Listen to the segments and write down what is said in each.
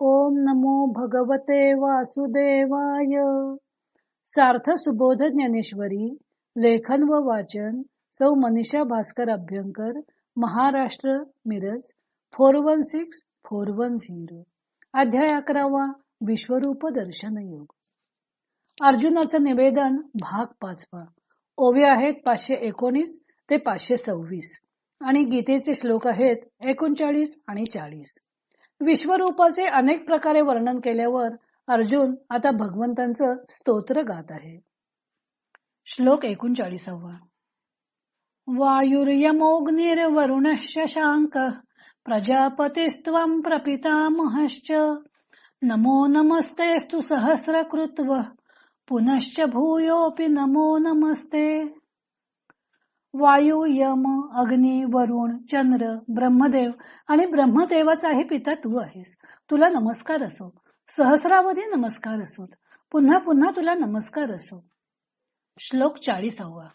ओम नमो भगवते वासुदेवाय. सार्थ सुबोध ज्ञानेश्वरी लेखन व वाचन सौ Manisha Bhaskar Abhyankar Maharashtra Miraj four one six four one zero. अध्याय अकरावा विश्वरूप दर्शन योग. अर्जुनाचं निवेदन भाग पाचवा. ओवे आहेत पाचशे एकोणीस ते पाचशे सव्वीस. आणि गीतेचे श्लोक आहेत एकोणचाळीस आणि चाळीस. विश्वरूपाचे अनेक प्रकारे वर्णन केल्यावर अर्जुन आता भगवंतांचं स्तोत्र गात आहे. श्लोक एकोणचाळीसावा. वायुर्यमोग्निर्वरुण शशांक प्रजापतिस्त्वं प्रपितामहश्च नमो नमस्तेस्तु सहस्रकृत्व पुनश्च भूयोऽपि नमो नमस्ते। वायू यम अग्नी वरुण चंद्र ब्रह्मदेव आणि ब्रह्मदेवाचाही पिता तू आहेस. तुला नमस्कार असो. सहस्रावधी नमस्कार असोत पुन्हा पुन्हा तुला नमस्कार असो. श्लोक चाळीसावा.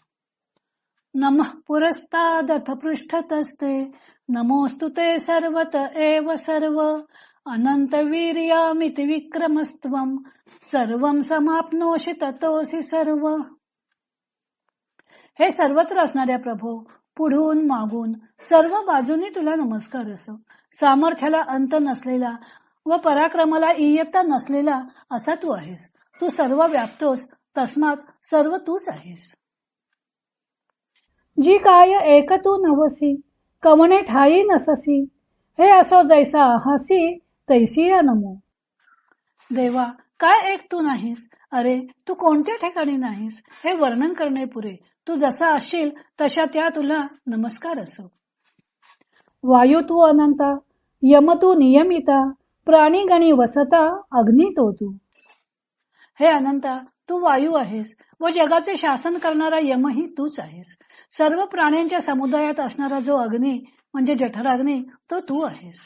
नम पुरस्तादथ पृष्ठतस्ते नमोस्तु ते सर्वत एव सर्व. अनंत विक्रमस्त्वं सर्वं समाप्नोषि ततोसी सर्व. हे सर्वत्र असणाऱ्या प्रभो पुढून मागून सर्व बाजूनी तुला नमस्कार असो. सामर्थ्याला अंत नसलेला व पराक्रमाला इयत्ता नसलेला असा तू आहेस. तू सर्व व्याप्तोस तस्मात सर्व तूच आहेस. जी काय एक तू नवसी कवणे ठाई नससी हे असो जैसा हसी तैसी या नमो देवा काय एक तू नाहीस? अरे तू कोणत्या ठिकाणी नाहीस? हे वर्णन करणे पुरे. तू जसा असशील तशा त्या तुला नमस्कार असो. वायू तू अनंता यम तू नियमिता प्राणी गणी वसता अग्नी तो तू. हे अनंता तू वायू आहेस व जगाचे शासन करणारा यमही तूच आहेस. सर्व प्राण्यांच्या समुदायात असणारा जो अग्नी म्हणजे जठराग्नी तो तू आहेस.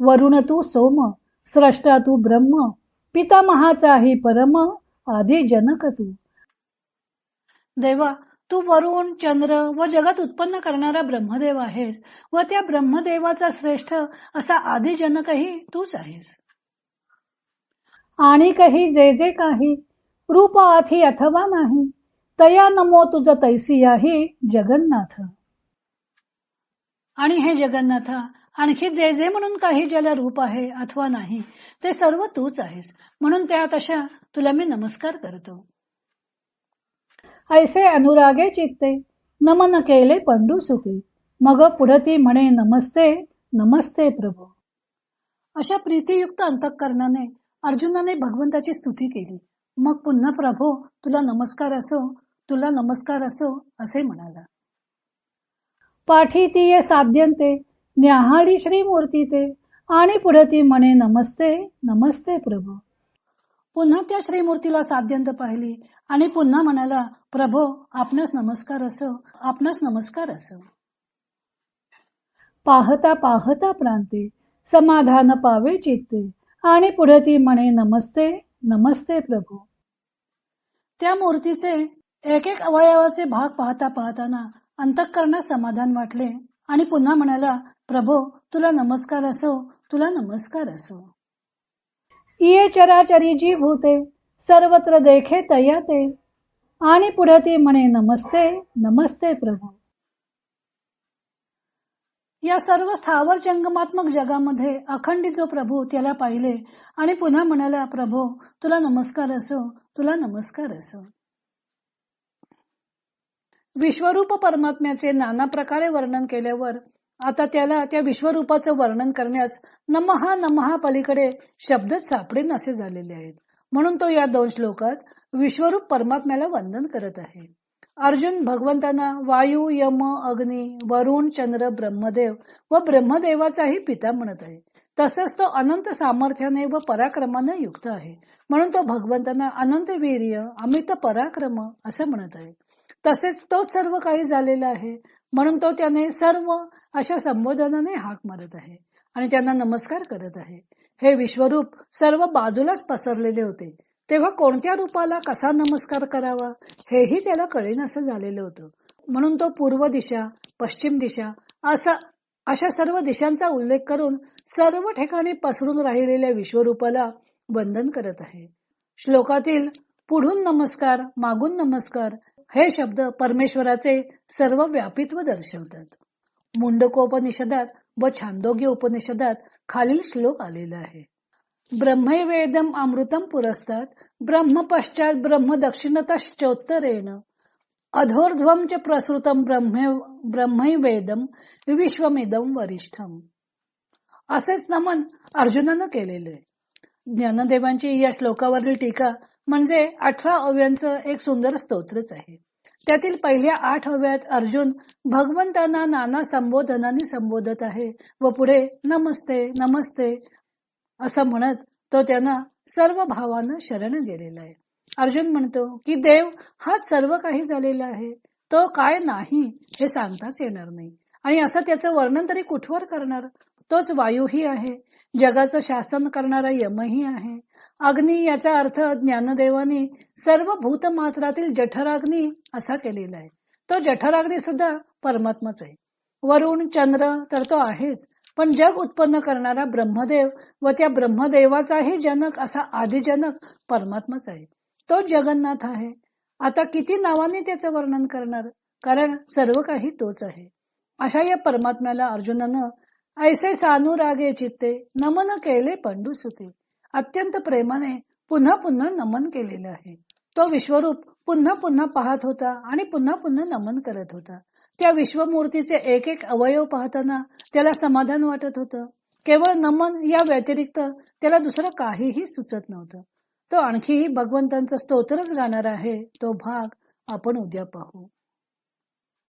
वरुण तू सोम स्रष्टा तू ब्रह्म पितामहाचाही परम आधी जनक तू. देवा तू वरुण चंद्र व जगत उत्पन्न करणारा ब्रह्मदेव आहेस व त्या ब्रह्मदेवाचा श्रेष्ठ असा आधी जनकही तूच आहेस. आणि काही जे जे काही रूप आथी अथवा नाही तया नमो तुझ तैसियाही जगन्नाथ. आणि हे जगन्नाथ आणखी जे जे म्हणून काही ज्याला रूप आहे अथवा नाही ते सर्व तूच आहेस. म्हणून त्या तशा तुला मी नमस्कार करतो. ऐसे अनुरागे चित्ते नमन केले पंडू सुते. मग पुढती म्हणे नमस्ते नमस्ते प्रभू. अशा प्रीतीयुक्त अंतकरणाने अर्जुनाने भगवंताची स्तुती केली. मग पुन्हा प्रभो तुला नमस्कार असो तुला नमस्कार असो असे म्हणाला. पाठी पाठीतीये साध्यंते न्याहाळी श्रीमूर्ती ते आणि पुढती म्हणे नमस्ते नमस्ते प्रभू. पुन्हा त्या श्रीमूर्तीला साध्यंत पाहिली आणि पुन्हा म्हणाला प्रभो आपणास नमस्कार असो आपणास नमस्कार असो. पाहता पाहता प्रांते समाधान पावे चित्ते आणि पुढे ती म्हणे नमस्ते नमस्ते प्रभू. त्या मूर्तीचे एक एक अवयवाचे भाग पाहता पाहताना अंतःकरणात समाधान वाटले आणि पुन्हा म्हणाला प्रभो तुला नमस्कार असो तुला नमस्कार असो. इये चराचरी जी भूते सर्वत्र देखे तया ते आणि पुढे ती म्हणे नमस्ते नमस्ते प्रभू. या सर्व स्थावर जंगमात्मक जगामध्ये अखंडित जो प्रभू त्याला पाहिले आणि पुन्हा म्हणाला प्रभू तुला नमस्कार असो तुला नमस्कार असो. विश्वरूप परमात्म्याचे नाना प्रकारे वर्णन केल्यावर आता त्याला त्या विश्वरूपाचं वर्णन करण्यास नमहा नमहा पलीकडे शब्दच सापडेन असे झालेले आहेत. म्हणून तो या दोन श्लोकात विश्वरूप परमात्म्याला वंदन करत आहे. अर्जुन भगवंतांना वायू यम अग्नी वरुण चंद्र ब्रह्मदेव व ब्रह्मदेवाचाही पिता म्हणत आहे. तसंच तो अनंत सामर्थ्याने व पराक्रमाने युक्त आहे. म्हणून तो भगवंतांना अनंत वीर्य अमित पराक्रम असं म्हणत आहे. तसेच तोच सर्व काही झालेला आहे. म्हणून तो त्याने सर्व अशा संबोधनाने हाक मारत आहे आणि त्यांना नमस्कार करत आहे. हे विश्वरूप सर्व बाजूलाच पसरलेले होते. तेव्हा कोणत्या रूपाला कसा नमस्कार करावा हेही त्याला कळेन असं झालेलं होतं. म्हणून तो पूर्व दिशा पश्चिम दिशा असा अशा सर्व दिशांचा उल्लेख करून सर्व ठिकाणी पसरून राहिलेल्या विश्वरूपाला वंदन करत आहे. श्लोकातील पुढून नमस्कार मागून नमस्कार हे शब्द परमेश्वराचे सर्व व्यापित्व दर्शवतात. मुंडकोपनिषदात व छांदोग्य उपनिषदात खालील श्लोक आलेला आहे. ब्रह्मवेदम अमृतम पुरस्तात ब्रह्म पश्चात ब्रह्म दक्षिणतश्चोत्तरेण अधोर्ध्वम च प्रसृतम ब्रह्मवेदम विश्वमिदम वरिष्ठम. असेच नमन अर्जुनानं केलेले ज्ञानदेवांची या श्लोकावरील टीका म्हणजे अठरा अव्यांचं एक सुंदर स्तोत्रच आहे. त्यातील पहिल्या आठ अव्यात अर्जुन भगवंतांना नाना संबोधनाने संबोधत आहे व पुढे नमस्ते नमस्ते असं म्हणत तो त्यांना सर्व भावानं शरण गेलेला आहे. अर्जुन म्हणतो की देव हाच सर्व काही झालेला आहे. तो काय नाही हे सांगताच येणार नाही. आणि असं त्याचं वर्णन तरी कुठवर करणार? तोच वायूही आहे. जगाचं शासन करणारा यमही आहे. अग्नी याचा अर्थ ज्ञानदेवानी सर्व भूतमात्रातील जठराग्नी असा केलेला आहे. तो जठराग्नी सुद्धा परमात्माच आहे. वरुण चंद्र तर तो आहेच पण जग उत्पन्न करणारा ब्रह्मदेव व त्या ब्रह्मदेवाचाही जनक असा आदिजनक परमात्माच आहे. तो जगन्नाथ आहे. आता किती नावाने त्याचं वर्णन करणार? कारण सर्व काही तोच आहे. अशा या परमात्म्याला अर्जुनानं ऐसे सानुरागे चित्ते नमन केले पंडू सुते. अत्यंत प्रेमाने पुन्हा पुन्हा नमन केलेलं आहे. तो विश्वरूप पुन्हा पुन्हा पाहत होता आणि पुन्हा पुन्हा नमन करत होता. त्या विश्वमूर्तीचे एक एक अवयव पाहताना त्याला समाधान वाटत होतं. केवळ नमन या व्यतिरिक्त त्याला दुसरं काहीही सुचत नव्हतं. तो आणखीही भगवंतांचा स्तोत्रच गाणार आहे तो भाग आपण उद्या पाहू.